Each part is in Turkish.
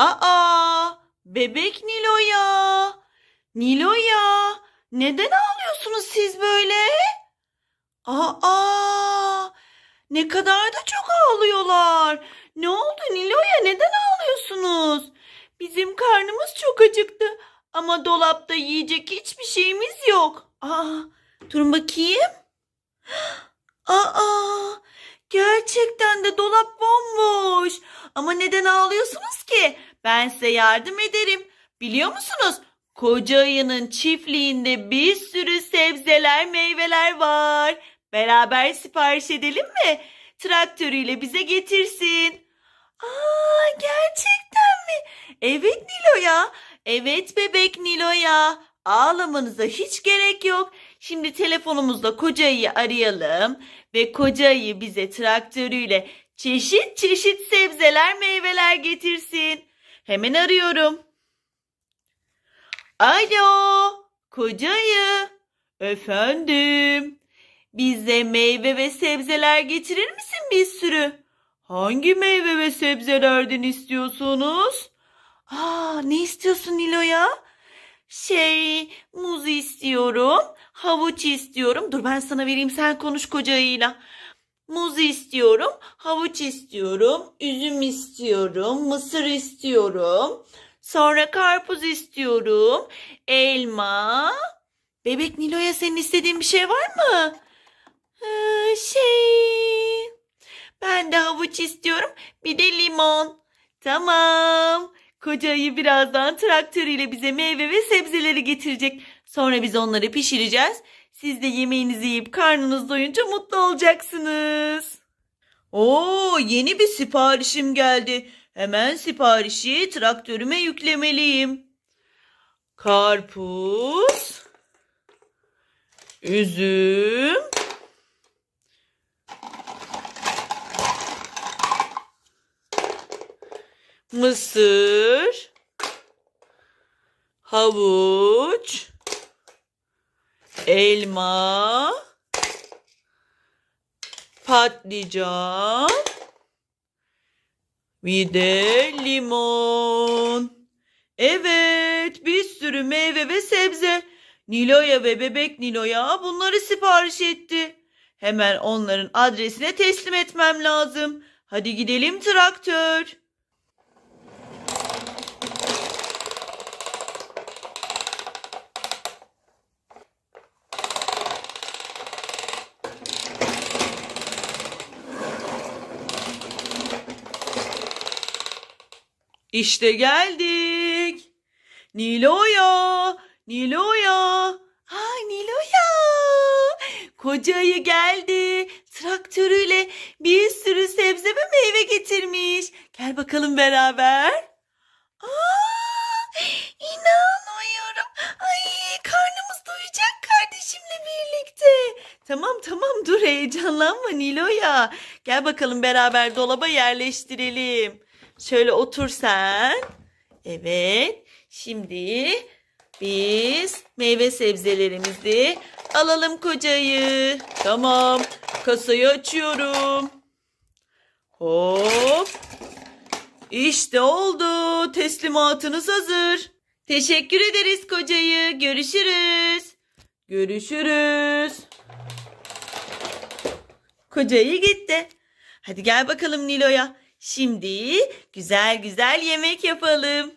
Aa, bebek Nilo'ya. Nilo'ya, neden ağlıyorsunuz siz böyle? Aa, ne kadar da çok ağlıyorlar. Ne oldu Nilo'ya, neden ağlıyorsunuz? Bizim karnımız çok acıktı ama dolapta yiyecek hiçbir şeyimiz yok. Aa, durun bakayım. Aa, gerçekten de dolap bomboş. Ama neden ağlıyorsunuz? Ben size yardım ederim. Biliyor musunuz? Koca ayının çiftliğinde bir sürü sebzeler, meyveler var. Beraber sipariş edelim mi? Traktörüyle bize getirsin. Aa, gerçekten mi? Evet Nilo'ya. Evet bebek Nilo'ya. Ağlamanıza hiç gerek yok. Şimdi telefonumuzla kocayı arayalım ve kocayı bize traktörüyle çeşit çeşit sebzeler, meyveler getirsin. Hemen arıyorum. Alo, kocayı. Efendim, bize meyve ve sebzeler getirir misin bir sürü? Hangi meyve ve sebzelerden istiyorsunuz? Aa, ne istiyorsun Nilo'ya? Şey, muz istiyorum, havuç istiyorum. Dur ben sana vereyim sen konuş kocayıyla. Muz istiyorum, havuç istiyorum, üzüm istiyorum, mısır istiyorum. Sonra karpuz istiyorum, elma. Bebek Nilo'ya senin istediğin bir şey var mı? Ee, şey, ben de havuç istiyorum, bir de limon. Tamam. Koca ayı birazdan traktörüyle bize meyve ve sebzeleri getirecek. Sonra biz onları pişireceğiz. Siz de yemeğinizi yiyip karnınız doyunca mutlu olacaksınız. Oo, yeni bir siparişim geldi. Hemen siparişi traktörüme yüklemeliyim. Karpuz, üzüm, mısır, havuç, elma, patlıcan, bir de limon. Evet, bir sürü meyve ve sebze. Nilo'ya ve bebek Nilo'ya bunları sipariş etti. Hemen onların adresine teslim etmem lazım. Hadi gidelim traktör. İşte geldik. Nilo'ya, Nilo'ya. Ay Nilo'ya. Koca ayı geldi. Traktörüyle bir sürü sebze ve meyve getirmiş. Gel bakalım beraber. Aa, inanmıyorum. Ay karnımız doyacak kardeşimle birlikte. Tamam tamam dur heyecanlanma Nilo'ya. Gel bakalım beraber dolaba yerleştirelim. Şöyle otur sen. Evet. Şimdi biz meyve sebzelerimizi alalım kocayı. Tamam. Kasayı açıyorum. Hop. İşte oldu. Teslimatınız hazır. Teşekkür ederiz kocayı. Görüşürüz. Görüşürüz. Kocayı gitti. Hadi gel bakalım Nilo'ya. Şimdi güzel güzel yemek yapalım.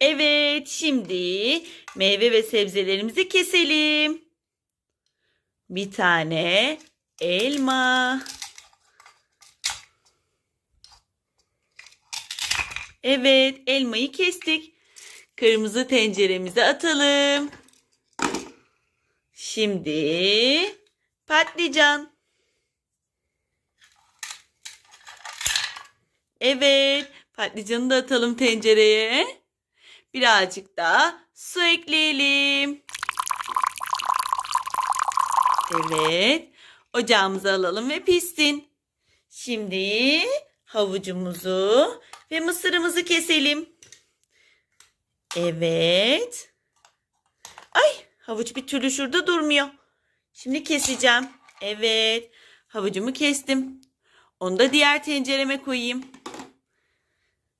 Evet, şimdi meyve ve sebzelerimizi keselim. Bir tane elma. Evet, elmayı kestik. Kırmızı tenceremize atalım. Şimdi patlıcan. Evet, patlıcanı da atalım tencereye. Birazcık da su ekleyelim. Evet, ocağımıza alalım ve pişsin. Şimdi havucumuzu ve mısırımızı keselim. Evet. Ay, havuç bir türlü şurada durmuyor. Şimdi keseceğim. Evet, havucumu kestim. Onu da diğer tencereme koyayım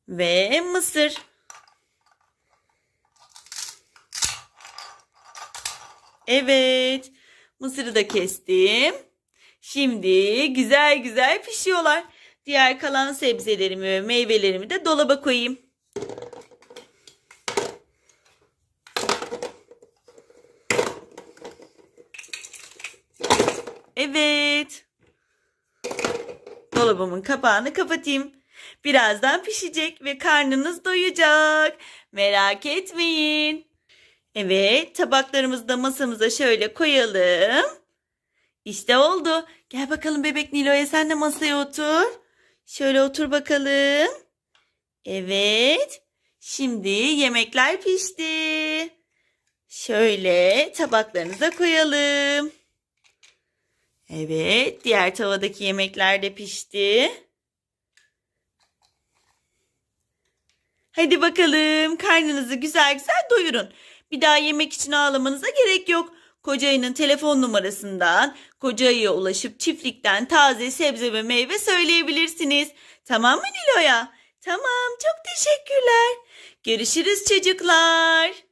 ve mısır. Evet. Mısırı da kestim. Şimdi güzel güzel pişiyorlar. Diğer kalan sebzelerimi ve meyvelerimi de dolaba koyayım. Evet. Dolabımın kapağını kapatayım. Birazdan pişecek ve karnınız doyacak. Merak etmeyin. Evet, tabaklarımızı da masamıza şöyle koyalım. İşte oldu. Gel bakalım bebek Nilo'ya sen de masaya otur. Şöyle otur bakalım. Evet. Şimdi yemekler pişti. Şöyle tabaklarınıza koyalım. Evet, diğer tavadaki yemekler de pişti. Hadi bakalım karnınızı güzel güzel doyurun. Bir daha yemek için ağlamanıza gerek yok. Koca ayının telefon numarasından koca ayıya ulaşıp çiftlikten taze sebze ve meyve söyleyebilirsiniz. Tamam mı Nilo'ya? Tamam çok teşekkürler. Görüşürüz çocuklar.